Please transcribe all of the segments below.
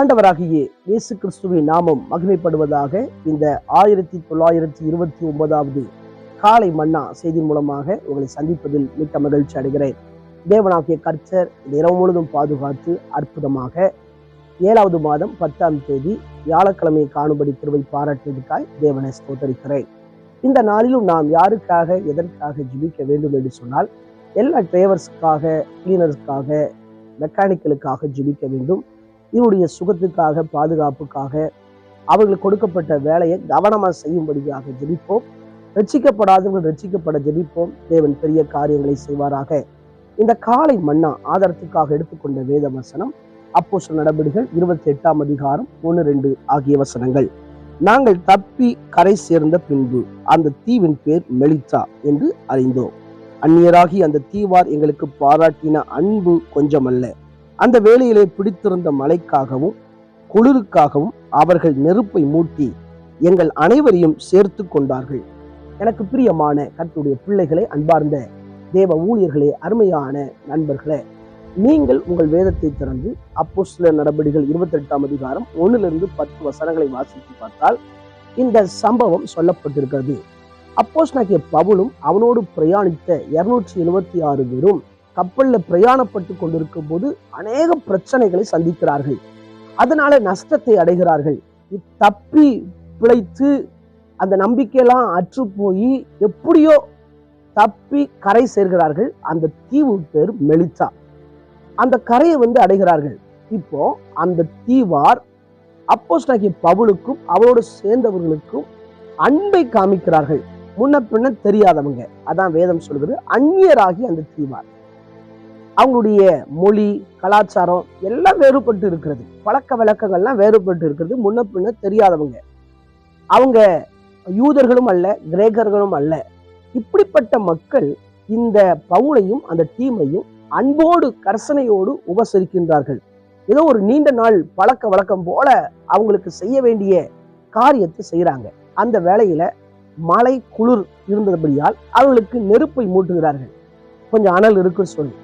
ஆண்டவராகிய இயேசு கிறிஸ்துவின் நாமம் மகிமைப்படுவதாக இந்த ஆயிரத்தி தொள்ளாயிரத்தி இருபத்தி ஒன்பதாவது காலை மன்னா செய்தி மூலமாக உங்களை சந்திப்பதில் மிக்க மகிழ்ச்சி அடைகிறேன். தேவனாகிய கர்த்தர் இரவு முழுதும் பாதுகாத்து அற்புதமாக ஏழாவது மாதம் பத்தாம் தேதி வியாழக்கிழமையை காணும்படி திருவை பாராட்டியதுக்காய் தேவனை ஸ்தோத்தரிக்கிறேன். இந்த நாளிலும் நாம் யாருக்காக எதற்காக ஜிபிக்க வேண்டும் என்று சொன்னால் எல்லா டிரைவர்ஸுக்காக கிளீனர்ஸ்க்காக மெக்கானிக்கலுக்காக ஜிபிக்க வேண்டும். இவருடைய சுகத்துக்காக பாதுகாப்புக்காக அவர்களுக்கு கொடுக்கப்பட்ட வேலையை கவனமாக செய்யும்படியாக ஜெபிப்போம். ரட்சிக்கப்படாதவர்கள் ரட்சிக்கப்பட ஜெபிப்போம். தேவன் பெரிய காரியங்களை செய்வாராக. இந்த காலை மன்னா ஆதாரத்துக்காக எடுத்துக்கொண்ட வேத வசனம் அப்போஸ்தல நடவடிக்கைகள் இருபத்தி எட்டாம் அதிகாரம் ஒன்று ரெண்டு ஆகிய வசனங்கள். நாங்கள் தப்பி கரை சேர்ந்த பின்பு அந்த தீவின் பேர் மெலித்தா என்று அறிந்தோம். அந்நியராகி அந்த தீவார் எங்களுக்கு பாராட்டின அன்பு கொஞ்சமல்ல. அந்த வேலையிலே பிடித்திருந்த மழைக்காகவும் குளிருக்காகவும் அவர்கள் நெருப்பை மூட்டி எங்கள் அனைவரையும் சேர்த்து கொண்டார்கள். எனக்கு பிரியமான கத்துடைய பிள்ளைகளை அன்பார்ந்த தேவ ஊழியர்களே அருமையான நண்பர்களே நீங்கள் உங்கள் வேதத்தை திறந்து அப்போ சில நடவடிக்கைகள் இருபத்தி எட்டாம் அதிகாரம் ஒன்னிலிருந்து பத்து வசனங்களை வாசித்து பார்த்தால் இந்த சம்பவம் சொல்லப்பட்டிருக்கிறது. அப்போஸ் பவுலும் அவனோடு பிரயாணித்த இருநூற்றி எழுபத்தி ஆறு பேரும் கப்பல்ல பிரயாணப்பட்டு கொண்டிருக்கும் போது அநேக பிரச்சனைகளை சந்திக்கிறார்கள். அதனால நஷ்டத்தை அடைகிறார்கள். தப்பி பிழைத்து அந்த நம்பிக்கையெல்லாம் அற்று போய் எப்படியோ தப்பி கரை சேர்கிறார்கள். அந்த தீவு பேர் மெலிச்சா. அந்த கரையை வந்து அடைகிறார்கள். இப்போ அந்த தீவார் அப்போஸ் பவுலுக்கும் அவரோடு சேர்ந்தவர்களுக்கும் அன்பை காமிக்கிறார்கள். முன்ன பின்ன தெரியாதவங்க. அதான் வேதம் சொல்கிறது அந்நியராகி அந்த தீவார். அவங்களுடைய மொழி கலாச்சாரம் எல்லாம் வேறுபட்டு இருக்கிறது. பழக்க வழக்கங்கள்லாம் வேறுபட்டு இருக்கிறது. முன்ன பின்ன தெரியாதவங்க. அவங்க யூதர்களும் அல்ல கிரேக்கர்களும் அல்ல. இப்படிப்பட்ட மக்கள் இந்த பவுலையும் அந்த டீமையும் அன்போடு கர்சனையோடு உபசரிக்கின்றார்கள். ஏதோ ஒரு நீண்ட நாள் பழக்க வழக்கம் போல அவங்களுக்கு செய்ய வேண்டிய காரியத்தை செய்யறாங்க அந்த வேலையில மழை குளிர் இருந்தபடியால் அவர்களுக்கு நெருப்பை மூட்டுகிறார்கள். கொஞ்சம் அனல் இருக்குன்னு சொல்லி.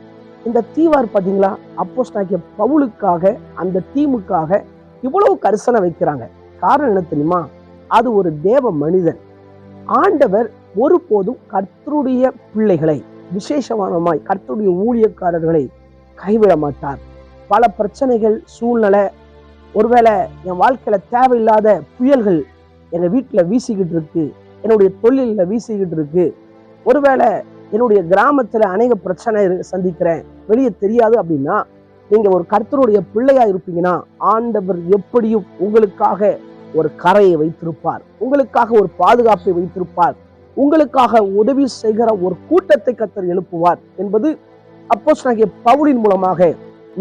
இந்த தீவார் பார்த்தீங்களா அப்போஸ் நாக்கிய பவுலுக்காக அந்த தீமுக்காக இவ்வளவு கரிசனை வைக்கிறாங்க. காரணம் என்ன தெரியுமா? அது ஒரு தேவ மனிதன். ஆண்டவர் ஒருபோதும் கர்த்தருடைய பிள்ளைகளை விசேஷமானமாய் கர்த்தருடைய ஊழியக்காரர்களை கைவிட மாட்டார். பல பிரச்சனைகள் சூழ்நிலை ஒருவேளை என் வாழ்க்கையில தேவையில்லாத புயல்கள் எங்க வீட்டுல வீசிக்கிட்டு இருக்கு. என்னுடைய தொழில வீசிக்கிட்டு இருக்கு. ஒருவேளை என்னுடைய கிராமத்துல அநேக பிரச்சனை சந்திக்கிறேன். வெளியே தெரியாது அப்படின்னா நீங்க ஒரு கர்த்தருடைய பிள்ளையா இருப்பீங்கன்னா ஆண்டவர் எப்படியும் உங்களுக்காக ஒரு கரையை வைத்திருப்பார். உங்களுக்காக ஒரு பாதுகாப்பை வைத்திருப்பார். உங்களுக்காக உதவி செய்கிற ஒரு கூட்டத்தை கத்தர் எழுப்புவார் என்பது அப்போஸ் பவுலின் மூலமாக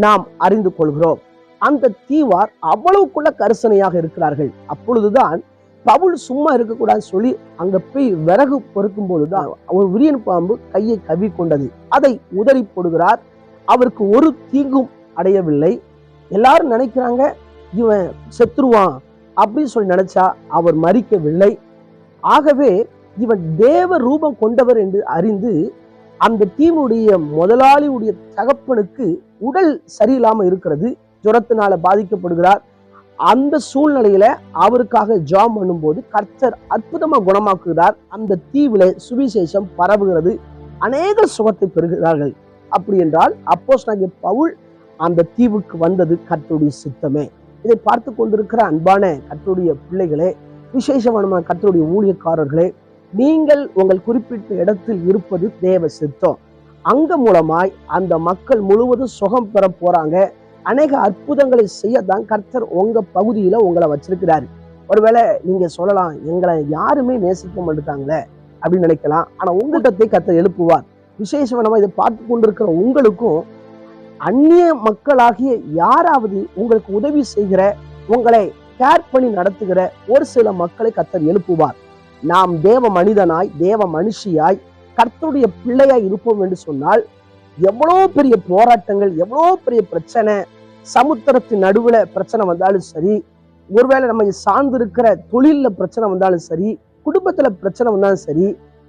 நாம் அறிந்து கொள்கிறோம். அந்த தீவார் அவ்வளவுக்குள்ள கரிசனையாக இருக்கிறார்கள். அப்பொழுதுதான் பவுல் சும்மா இருக்கக்கூடாதுன்னு சொல்லி அங்க போய் விறகு பொறுக்கும் போதுதான் ஒரு விரியன் பாம்பு கையை கவி கொண்டது. அதை உதறி போடுகிறார். அவருக்கு ஒரு தீங்கும் அடையவில்லை. எல்லாரும் நினைக்கிறாங்க இவன் செத்துருவான் அப்படின்னு சொல்லி நினைச்சா அவர் மறிக்கவில்லை. ஆகவே இவன் தேவ ரூபம் கொண்டவர் என்று அறிந்து அந்த தீவுடைய முதலாளியுடைய தகப்பனுக்கு உடல் சரியில்லாம இருக்கிறது. ஜுரத்தினால பாதிக்கப்படுகிறார். அந்த சூழ்நிலையில அவருக்காக ஜாம் பண்ணும்போது கர்த்தர் அற்புதமா குணமாக்குகிறார். அந்த தீவில சுவிசேஷம் பரவுகிறது. அநேக சுகத்தை பெறுகிறார்கள். அப்படி என்றால் அப்போஸ் நாங்கள் பவுல் அந்த தீவுக்கு வந்தது கர்த்தருடைய சித்தமே. இதை பார்த்து கொண்டிருக்கிற அன்பான கர்த்தருடைய பிள்ளைகளே விசேஷமான கர்த்தருடைய ஊழியக்காரர்களே நீங்கள் உங்கள் குறிப்பிட்ட இடத்தில் இருப்பது தேவ சித்தம். அங்க மூலமாய் அந்த மக்கள் முழுவதும் சுகம் பெற போறாங்க. அநேக அற்புதங்களை செய்யத்தான் கர்த்தர் உங்க பகுதியில உங்களை வச்சிருக்கிறாரு. ஒருவேளை நீங்க சொல்லலாம் எங்களை யாருமே நேசிக்க மாட்டாங்களே அப்படின்னு நினைக்கலாம். ஆனா உங்கள்கிட்ட கர்த்தர் எழுப்புவார். விசேஷமா இதை பார்த்து கொண்டிருக்கிற உங்களுக்கும் அந்நிய மக்களாகிய யாராவது உங்களுக்கு உதவி செய்கிற உங்களை கேர் பண்ணி நடத்துகிற ஒரு சில மக்களை கர்த்தர் எழுப்புவார். நாம் தேவ மனிதனாய் தேவ மனுஷியாய் கர்த்தருடைய பிள்ளையாய் இருப்போம் என்று சொன்னால் எவ்வளோ பெரிய போராட்டங்கள் எவ்வளோ பெரிய பிரச்சனை சமுத்திரத்தின் நடுவுல பிரச்சனை வந்தாலும் சரி ஒருவேளை நம்ம சார்ந்திருக்கிற தொழிலில் பிரச்சனை வந்தாலும் சரி குடும்பத்துல பிரச்சனை வந்தாலும் சரி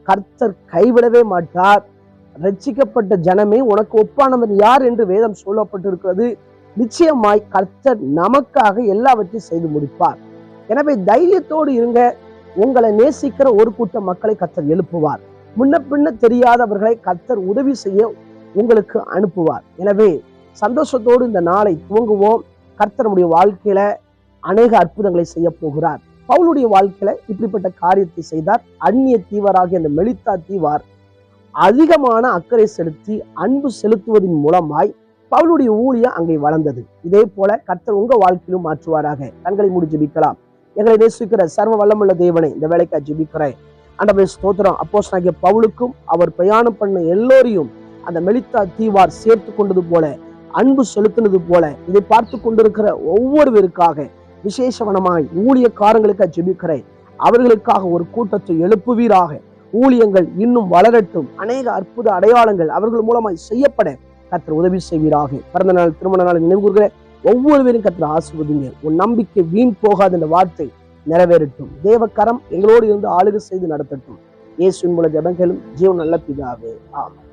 கர்த்தர் கைவிடவே மாட்டார். ரட்சிக்கப்பட்ட ஜனமே உனக்கு ஒப்பானவன் யார் என்று வேதம் சொல்லப்பட்டிருக்கிறது. நிச்சயமாய் கர்த்தர் நமக்காக எல்லாவற்றையும் செய்து முடிப்பார். எனவே தைரியத்தோடு இருங்க. உங்களை நேசிக்கிற ஒரு கூட்டம் மக்களை கர்த்தர் எழுப்புவார். முன்ன பின்ன தெரியாதவர்களை கர்த்தர் உதவி செய்ய உங்களுக்கு அனுப்புவார். எனவே சந்தோஷத்தோடு இந்த நாளை துவங்குவோம். கர்த்தனுடைய வாழ்க்கையில அநேக அற்புதங்களை செய்ய போகிறார். பவுலுடைய வாழ்க்கையில இப்படிப்பட்ட காரியத்தை செய்தார். அந்நிய தீவராக அந்த மெலித்தா தீவார் அதிகமான அக்கறை செலுத்தி அன்பு செலுத்துவதன் மூலமாய் பவுலுடைய ஊழியம் அங்கே வளர்ந்தது. இதே போல கர்த்தர் உங்க வாழ்க்கையிலும் மாற்றுவாராக. கண்களை மூடி ஜெபிக்கலாம். எங்களை நேசிக்கிற சர்வ வல்லமுள்ள தேவனை இந்த வேலைக்காக ஜிபிக்கிறேன். அண்டபே ஸ்தோத்திரம். அப்போஸ் ஆகிய பவுலுக்கும் அவர் பிரயாணம் பண்ண எல்லோரையும் அந்த மெலித்தா தீவார் சேர்த்து கொண்டது போல அன்பு செலுத்தினது போல இதை பார்த்து கொண்டிருக்கிற ஒவ்வொருவருக்காக விசேஷவனமாய் ஊழியக்காரங்களுக்காக ஜெபிக்கிறேன். அவர்களுக்காக ஒரு கூட்டத்தை எழுப்புவீராக. ஊழியங்கள் இன்னும் வளரட்டும். அநேக அற்புத அடையாளங்கள் அவர்கள் மூலமாய் செய்யப்பட கர்த்தர் உதவி செய்வீராக. பிறந்த நாள் திருமண நாள் நினைவுகிற ஒவ்வொருவரும் கர்த்தர் ஆசிர்வதிங்க உன் நம்பிக்கை வீண் போகாத இந்த வார்த்தை நிறைவேறட்டும். தேவக்கரம் எங்களோடு இருந்து ஆளுகை செய்து நடத்தட்டும். இயேசுவின் மூல ஜபங்களும். ஜீவன் நல்ல பிதாவே. ஆமாம்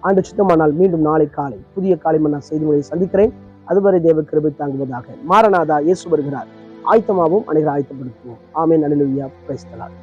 ஆண்டு சுத்தமானால் மீண்டும் நாளை காலை புதிய காலை நான் செய்தி முறையை சந்திக்கிறேன். அதுவரை தேவ கிருபை தாங்குவதாக மாரநாதா இயேசு வருகிறார். ஆயத்தமாகவும் அனைவரும் ஆயத்தப்படுத்துவோம். ஆமேன். அலிலுயா பிரைஸ்தலால்